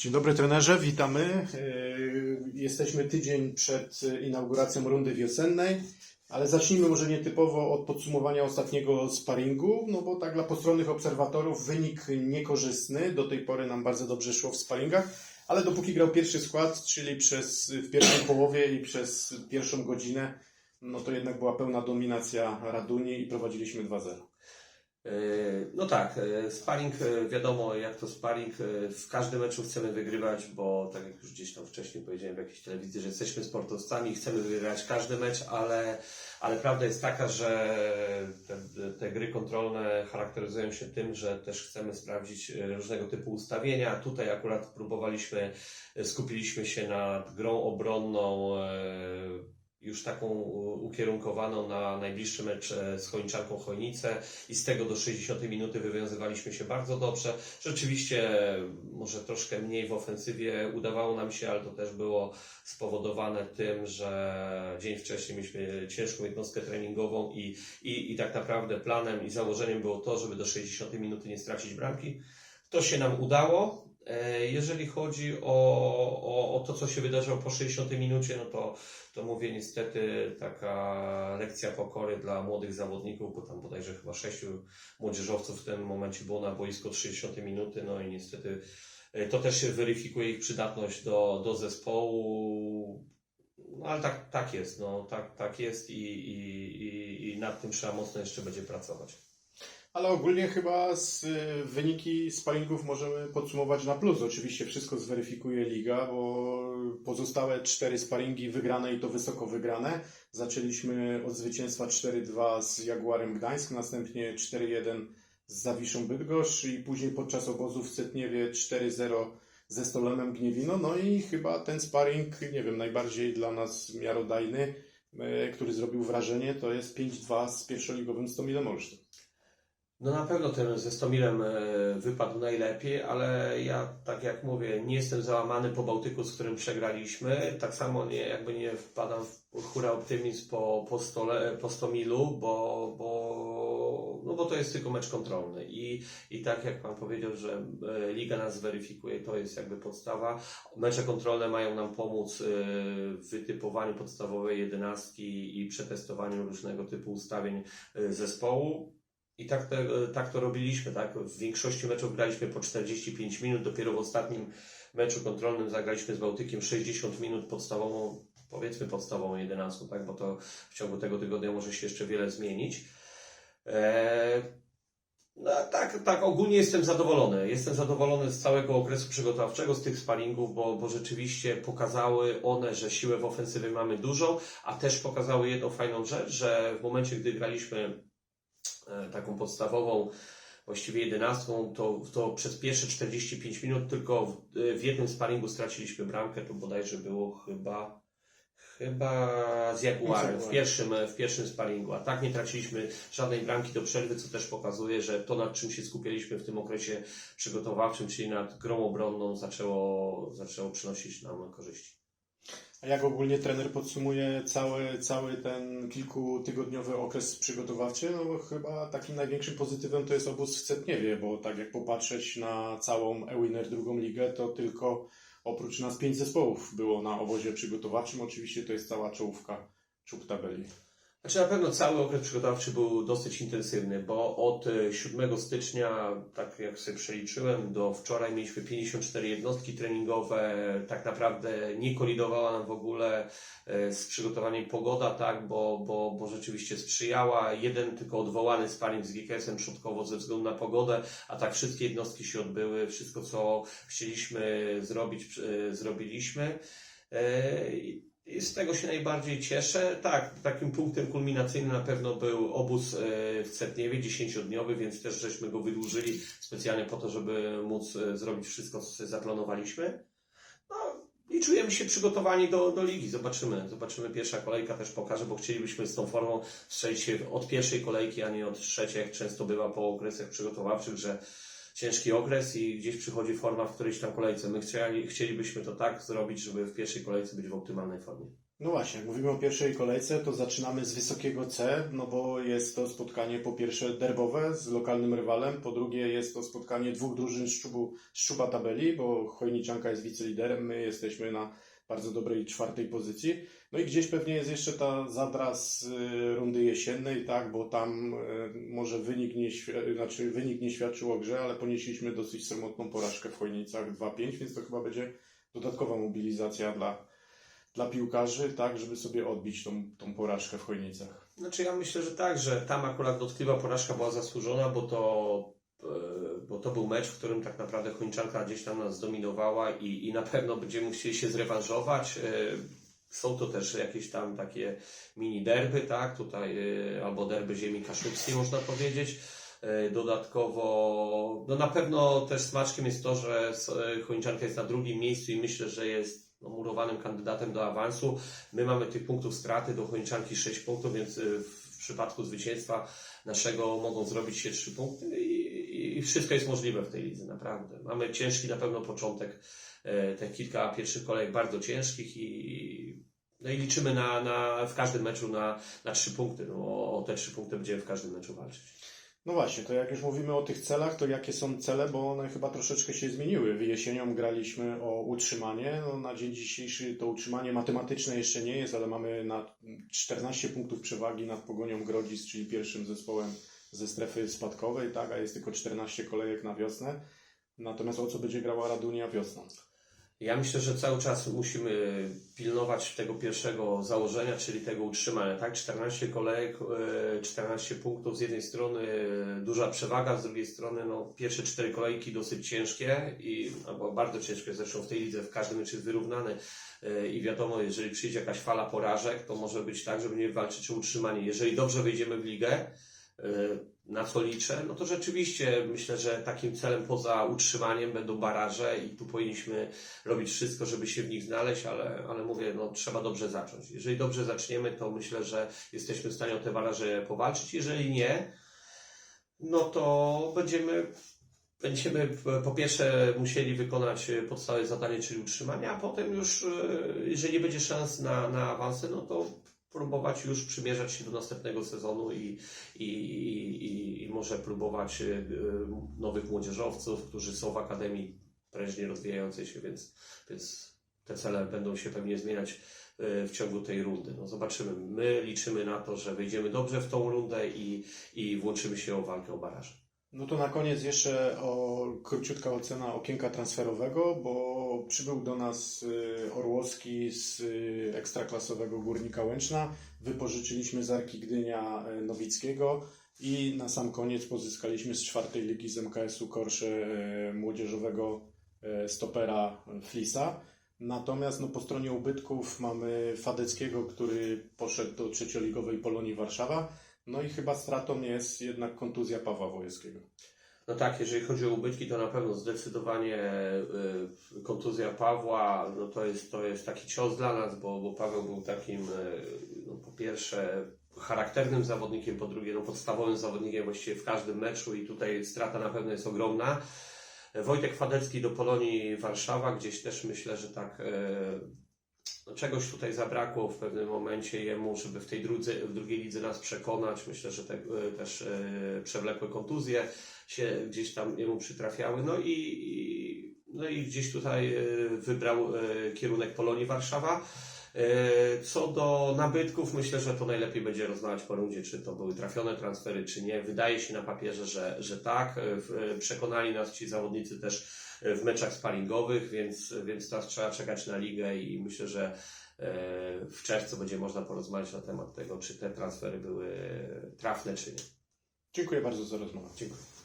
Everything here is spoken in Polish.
Dzień dobry trenerze, witamy. E, Jesteśmy tydzień przed inauguracją rundy wiosennej, ale zacznijmy może nietypowo od podsumowania ostatniego sparingu, no bo tak dla postronnych obserwatorów wynik niekorzystny. Do tej pory nam bardzo dobrze szło w sparingach, ale dopóki grał pierwszy skład, czyli przez, w pierwszej połowie i przez pierwszą godzinę, no to jednak była pełna dominacja Raduni i prowadziliśmy 2-0. E, No tak, e, sparring, e, wiadomo jak to sparring, w każdym meczu chcemy wygrywać, bo tak jak już gdzieś tam wcześniej powiedziałem w jakiejś telewizji, że jesteśmy sportowcami chcemy wygrać każdy mecz, ale, ale prawda jest taka, że te, te gry kontrolne charakteryzują się tym, że też chcemy sprawdzić różnego typu ustawienia. Tutaj akurat próbowaliśmy, skupiliśmy się nad grą obronną, już taką ukierunkowaną na najbliższy mecz e, z Chojniczanką Chojnice i z tego do 60 minuty wywiązywaliśmy się bardzo dobrze. Rzeczywiście może troszkę mniej w ofensywie udawało nam się, ale to też było spowodowane tym, że dzień wcześniej mieliśmy ciężką jednostkę treningową i, i, i tak naprawdę planem i założeniem było to, żeby do 60 minuty nie stracić bramki. To się nam udało. E, Jeżeli chodzi o, o, o to, co się wydarzyło po 60 minucie, no to, to mówię niestety taka lekcja pokory dla młodych zawodników, bo tam bodajże chyba sześciu młodzieżowców w tym momencie było na boisku od 60 minuty, no i niestety e, to też się weryfikuje ich przydatność do, do zespołu. No ale tak, tak jest, no tak, tak jest i, i, i, i nad tym trzeba mocno jeszcze będzie pracować. Ale ogólnie chyba z, y, wyniki sparingów możemy podsumować na plus. Oczywiście wszystko zweryfikuje liga, bo pozostałe cztery sparingi wygrane i to wysoko wygrane. Zaczęliśmy od zwycięstwa 4-2 z Jaguarem Gdańsk, następnie 4-1 z Zawiszą Bydgoszcz i później podczas obozu w Cetniewie 4-0 ze Stolemem Gniewino. No i chyba ten sparring, nie wiem, najbardziej dla nas miarodajny, e, który zrobił wrażenie, to jest 5-2 z pierwszoligowym Stomilem Olsztyn. No na pewno ten ze Stomilem e, wypadł najlepiej, ale ja tak jak mówię, nie jestem załamany po Bałtyku, z którym przegraliśmy. Tak samo nie, jakby nie wpadam w hura optymizm po, po, stole, po Stomilu, bo, bo, no bo to jest tylko mecz kontrolny. I, I tak jak Pan powiedział, że e, Liga nas zweryfikuje, to jest jakby podstawa. Mecze kontrolne mają nam pomóc e, w wytypowaniu podstawowej jedenastki i przetestowaniu różnego typu ustawień zespołu. I tak, te, tak to robiliśmy, tak? W większości meczów graliśmy po 45 minut, dopiero w ostatnim meczu kontrolnym zagraliśmy z Bałtykiem 60 minut podstawową, powiedzmy podstawową 11, tak? Bo to w ciągu tego tygodnia może się jeszcze wiele zmienić. Eee, no tak, tak, ogólnie jestem zadowolony. Jestem zadowolony z całego okresu przygotowawczego, z tych sparingów, bo, bo rzeczywiście pokazały one, że siłę w ofensywie mamy dużo, a też pokazały jedną fajną rzecz, że w momencie, gdy graliśmy taką podstawową, właściwie jedenastką, to, to przez pierwsze 45 minut tylko w, w jednym sparingu straciliśmy bramkę, to bodajże było chyba chyba z Jaguarem w pierwszym, w pierwszym sparingu, a tak nie traciliśmy żadnej bramki do przerwy, co też pokazuje, że to nad czym się skupialiśmy w tym okresie przygotowawczym, czyli nad grą obronną zaczęło, zaczęło przynosić nam korzyści. A jak ogólnie trener podsumuje cały, cały ten kilkutygodniowy okres przygotowawczy? No chyba takim największym pozytywem to jest obóz w Cetniewie, bo tak jak popatrzeć na całą E-Winner drugą ligę, to tylko oprócz nas pięć zespołów było na obozie przygotowawczym. Oczywiście to jest cała czołówka czub tabeli. Znaczy na pewno cały okres przygotowawczy był dosyć intensywny, bo od e, 7 stycznia, tak jak sobie przeliczyłem, do wczoraj mieliśmy 54 jednostki treningowe. Tak naprawdę nie kolidowała nam w ogóle e, z przygotowaniem pogoda, tak, bo, bo, bo rzeczywiście sprzyjała. Jeden tylko odwołany sparring z GKS-em Trzutkowo ze względu na pogodę, a tak wszystkie jednostki się odbyły. Wszystko, co chcieliśmy zrobić, e, zrobiliśmy. Z tego się najbardziej cieszę. Tak, takim punktem kulminacyjnym na pewno był obóz e, w Cetniewie, 10-dniowy, więc też żeśmy go wydłużyli specjalnie po to, żeby móc e, zrobić wszystko, co sobie zaplanowaliśmy. No i czujemy się przygotowani do, do ligi. Zobaczymy. Zobaczymy. Pierwsza kolejka też pokaże, bo chcielibyśmy z tą formą strzelić się od pierwszej kolejki, a nie od trzeciej, jak często bywa po okresach przygotowawczych, że ciężki okres i gdzieś przychodzi forma w którejś tam kolejce. My chcieli, chcielibyśmy to tak zrobić, żeby w pierwszej kolejce być w optymalnej formie. No właśnie, jak mówimy o pierwszej kolejce, to zaczynamy z wysokiego C, no bo jest to spotkanie po pierwsze derbowe z lokalnym rywalem, po drugie jest to spotkanie dwóch drużyn z szczubu, szczuba tabeli, bo Chojniczanka jest wiceliderem, my jesteśmy na bardzo dobrej czwartej pozycji. No i gdzieś pewnie jest jeszcze ta zadra z y, rundy jesiennej, tak, bo tam y, może wynik nie, świ- znaczy wynik nie świadczył o grze, ale ponieśliśmy dosyć samotną porażkę w Chojnicach 2-5, więc to chyba będzie dodatkowa mobilizacja dla, dla piłkarzy, tak, żeby sobie odbić tą, tą porażkę w Chojnicach. Znaczy ja myślę, że tak, że tam akurat dotkliwa porażka była zasłużona, bo to, e, bo to był mecz, w którym tak naprawdę Kończanka gdzieś tam nas zdominowała i, i na pewno będziemy musieli się zrewanżować. E, Są to też jakieś tam takie mini derby, tak, tutaj, e, albo derby ziemi kaszubskiej można powiedzieć. E, Dodatkowo, no na pewno też smaczkiem jest to, że Chojniczanka jest na drugim miejscu i myślę, że jest no, murowanym kandydatem do awansu. My mamy tych punktów straty do Chojniczanki 6 punktów, więc w przypadku zwycięstwa naszego mogą zrobić się 3 punkty i, i wszystko jest możliwe w tej lidze, naprawdę. Mamy ciężki na pewno początek, te kilka pierwszych kolejek bardzo ciężkich i, no i liczymy na, na, w każdym meczu na, na 3 punkty. No, o, te 3 punkty będziemy w każdym meczu walczyć. No właśnie, to jak już mówimy o tych celach, to jakie są cele, bo one chyba troszeczkę się zmieniły. Jesienią graliśmy o utrzymanie, no na dzień dzisiejszy to utrzymanie matematyczne jeszcze nie jest, ale mamy na 14 punktów przewagi nad Pogonią Grodzic, czyli pierwszym zespołem ze strefy spadkowej, tak, a jest tylko 14 kolejek na wiosnę. Natomiast o co będzie grała Radunia wiosną? Ja myślę, że cały czas musimy pilnować tego pierwszego założenia, czyli tego utrzymania, tak? 14 kolejek, e, 14 punktów z jednej strony, e, duża przewaga, z drugiej strony, no, pierwsze cztery kolejki dosyć ciężkie i, albo bardzo ciężkie, zresztą w tej lidze w każdym meczu jest wyrównany e, i wiadomo, jeżeli przyjdzie jakaś fala porażek, to może być tak, że będziemy walczyć o utrzymanie. Jeżeli dobrze wejdziemy w ligę, e, na co liczę, no to rzeczywiście myślę, że takim celem poza utrzymaniem będą baraże i tu powinniśmy robić wszystko, żeby się w nich znaleźć, ale, ale mówię, no trzeba dobrze zacząć. Jeżeli dobrze zaczniemy, to myślę, że jesteśmy w stanie o te baraże powalczyć. Jeżeli nie, no to będziemy, będziemy po pierwsze musieli wykonać podstawowe zadanie, czyli utrzymanie, a potem już, e, jeżeli nie będzie szans na, na awansy, no to próbować już przymierzać się do następnego sezonu i, i, i, i może próbować e, e, nowych młodzieżowców, którzy są w akademii prężnie rozwijającej się, więc, więc te cele będą się pewnie zmieniać e, w ciągu tej rundy. No zobaczymy. My liczymy na to, że wejdziemy dobrze w tą rundę i, i włączymy się o walkę o baraż. No to na koniec jeszcze o, króciutka ocena okienka transferowego, bo przybył do nas y, Orłowski z y, ekstraklasowego Górnika Łęczna. Wypożyczyliśmy z Arki Gdynia y, Nowickiego i na sam koniec pozyskaliśmy z czwartej ligi z MKS-u Korsze młodzieżowego stopera Flisa. Natomiast no, po stronie ubytków mamy Fadeckiego, który poszedł do trzecioligowej Polonii Warszawa. No i chyba stratą jest jednak kontuzja Pawła Wojewskiego. No tak, jeżeli chodzi o ubytki, to na pewno zdecydowanie y, kontuzja Pawła, no to jest, to jest taki cios dla nas, bo, bo Paweł był takim, y, no po pierwsze, charakternym zawodnikiem, po drugie, no podstawowym zawodnikiem właściwie w każdym meczu i tutaj strata na pewno jest ogromna. Wojtek Fadecki do Polonii Warszawa, gdzieś też myślę, że tak no czegoś tutaj zabrakło w pewnym momencie jemu, żeby w tej drudze, w drugiej lidze nas przekonać. Myślę, że te, e, też e, przewlekłe kontuzje się gdzieś tam jemu przytrafiały. No i, i, no i gdzieś tutaj e, wybrał kierunek Polonii Warszawa. E, Co do nabytków, myślę, że to najlepiej będzie rozmawiać po rundzie, czy to były trafione transfery, czy nie. Wydaje się na papierze, że, że tak. E, e, Przekonali nas ci zawodnicy też w meczach sparingowych, więc, więc teraz trzeba czekać na ligę i myślę, że w czerwcu będzie można porozmawiać na temat tego, czy te transfery były trafne, czy nie. Dziękuję bardzo za rozmowę. Dziękuję.